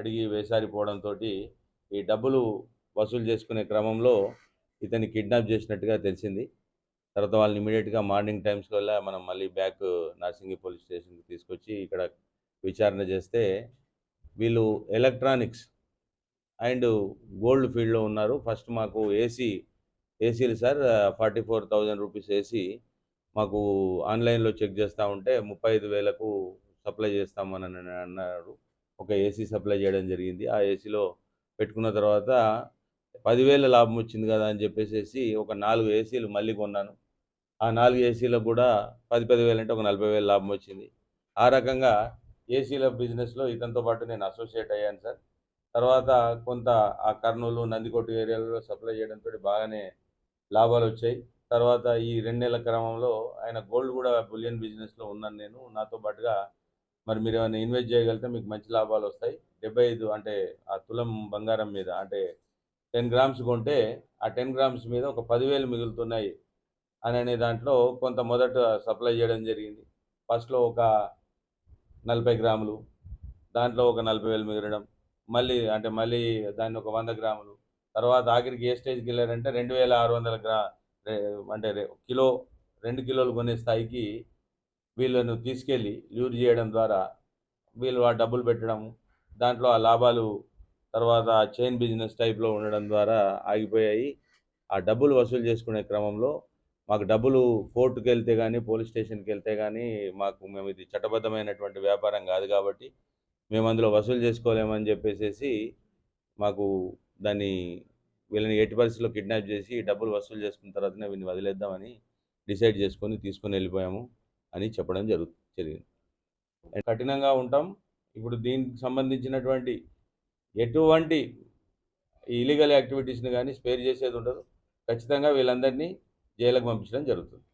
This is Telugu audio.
అడిగి వేసారిపోవడంతో ఈ డబ్బులు వసూలు చేసుకునే క్రమంలో ఇతన్ని కిడ్నాప్ చేసినట్టుగా తెలిసింది. తర్వాత వాళ్ళని ఇమీడియట్గా మార్నింగ్ టైమ్స్ వల్ల మనం మళ్ళీ బ్యాక్ నర్సింగి పోలీస్ స్టేషన్కి తీసుకొచ్చి ఇక్కడ విచారణ చేస్తే వీళ్ళు ఎలక్ట్రానిక్స్ అండ్ గోల్డ్ ఫీల్డ్లో ఉన్నారు. ఫస్ట్ మాకు ఏసీ ఏసీలు sir forty four thousand rupees AC మాకు ఆన్లైన్లో చెక్ చేస్తూ ఉంటే ముప్పై ఐదు వేలకు సప్లై చేస్తామని అని అన్నాడు. ఒక ఏసీ సప్లై చేయడం జరిగింది. ఆ ఏసీలో పెట్టుకున్న తర్వాత పదివేల లాభం వచ్చింది కదా అని చెప్పేసి ఒక నాలుగు ఏసీలు మళ్ళీ కొన్నాను. ఆ నాలుగు ఏసీలకు కూడా పది పది వేలు అంటే ఒక నలభై వేల లాభం వచ్చింది. ఆ రకంగా ఏసీల బిజినెస్లో ఇతనితో పాటు నేను అసోసియేట్ అయ్యాను సార్. తర్వాత కొంత ఆ కర్నూలు నందికోట ఏరియాలో సప్లై చేయడంతో బాగానే లాభాలు వచ్చాయి. తర్వాత ఈ రెండు నెలల క్రమంలో ఆయన గోల్డ్ కూడా బులియన్ బిజినెస్లో ఉన్నాను నేను. నాతో పాటుగా మరి మీరు ఏమైనా ఇన్వెస్ట్ చేయగలిగితే మీకు మంచి లాభాలు వస్తాయి. డెబ్బై ఐదు అంటే ఆ తులం బంగారం మీద అంటే టెన్ గ్రామ్స్ కొంటే ఆ టెన్ గ్రామ్స్ మీద ఒక పదివేలు మిగులుతున్నాయి అని అనే దాంట్లో కొంత మొదట సప్లై చేయడం జరిగింది. ఫస్ట్లో ఒక నలభై గ్రాములు దాంట్లో ఒక నలభై వేలు మిగలడం మళ్ళీ అంటే మళ్ళీ దాన్ని ఒక వంద గ్రాములు తర్వాత ఆఖరికి ఏ స్టేజ్కి వెళ్ళారంటే రెండు వేల ఆరు వందల గ్రా అంటే కిలో రెండు కిలోలు కొనే స్థాయికి వీళ్ళను తీసుకెళ్ళి యూజ్ చేయడం ద్వారా వీళ్ళు ఆ డబ్బులు పెట్టడం దాంట్లో ఆ లాభాలు తర్వాత చైన్ బిజినెస్ టైప్లో ఉండడం ద్వారా ఆగిపోయాయి. ఆ డబ్బులు వసూలు చేసుకునే క్రమంలో మాకు డబ్బులు కోర్టుకు వెళ్తే కానీ పోలీస్ స్టేషన్కి వెళ్తే కానీ మాకు మేము ఇది చట్టబద్ధమైనటువంటి వ్యాపారం కాదు కాబట్టి మేము అందులో వసూలు చేసుకోలేమని చెప్పేసి మాకు దాన్ని వీళ్ళని ఎట్టి పరిస్థితుల్లో కిడ్నాప్ చేసి డబ్బులు వసూలు చేసుకున్న తర్వాతనే వీళ్ళని వదిలేద్దామని డిసైడ్ చేసుకొని తీసుకొని వెళ్ళిపోయాము. అని చెప్పడం జరుగు జరిగింది. కఠినంగా ఉంటాం ఇప్పుడు దీనికి సంబంధించినటువంటి ఎటువంటి ఇలీగల్ యాక్టివిటీస్ని కానీ స్పేర్ చేసేది ఉండదు. ఖచ్చితంగా వీళ్ళందరినీ జైలుకు పంపించడం జరుగుతుంది.